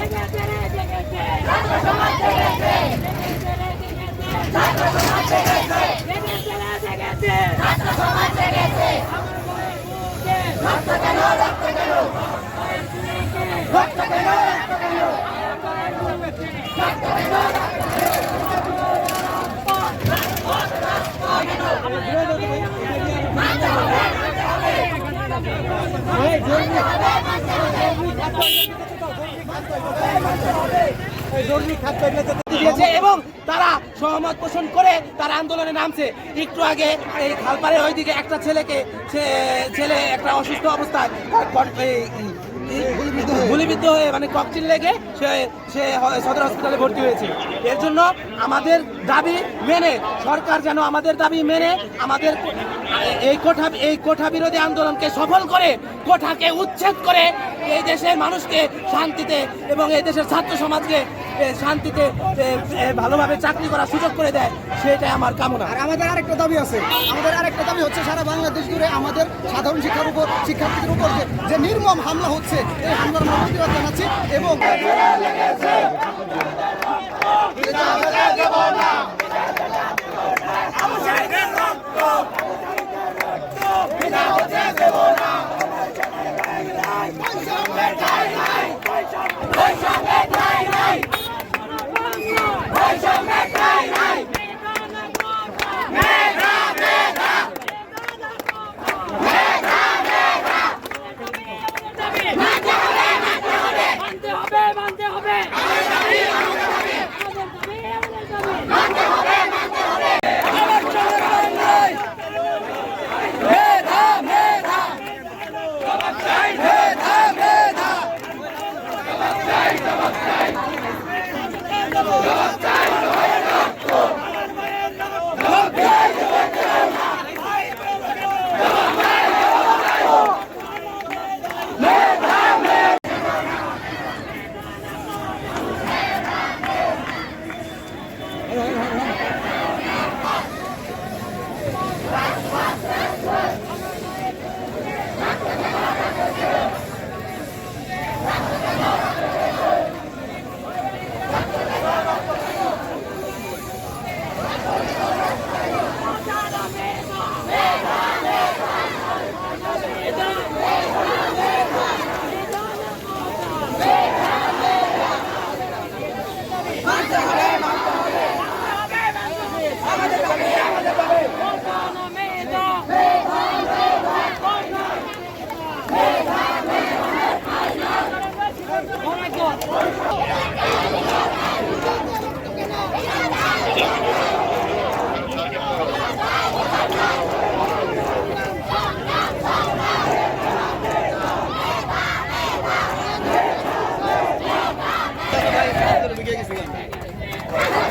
জেগেছে রে, জেগেছে। জেগেছে এবং তারা সহমত পোষণ করে তারা আন্দোলনে নামছে। একটু আগে এই খালপাড়ে ওইদিকে একটা ছেলেকে ছেলে একটা অসুস্থ অবস্থায় গুলিবিদ্ধ হয়ে মানে ককচিল লেগে সে সে সদর হসপিটালে ভর্তি হয়েছে। এর জন্য আমাদের দাবি মেনে, সরকার যেন আমাদের দাবি মেনে, আমাদের এই কোঠা এই কোঠা বিরোধী আন্দোলনকে সফল করে, কোঠাকে উচ্ছেদ করে এই দেশের মানুষকে শান্তিতে এবং এই দেশের ছাত্র সমাজকে শান্তিতে ভালোভাবে চাকরি করার সুযোগ করে দেয়, সেটাই আমার কামনা। আর আমাদের আরেকটা দাবি আছে। আমাদের আরেকটা দাবি হচ্ছে, সারা বাংলাদেশ জুড়ে আমাদের সাধারণ শিক্ষার উপর, শিক্ষার্থীদের উপর যে- নির্মম হামলা হচ্ছে, এই হামলার প্রতিবাদ জানাচ্ছি এবং Vai, vai, vai. ゲーですね。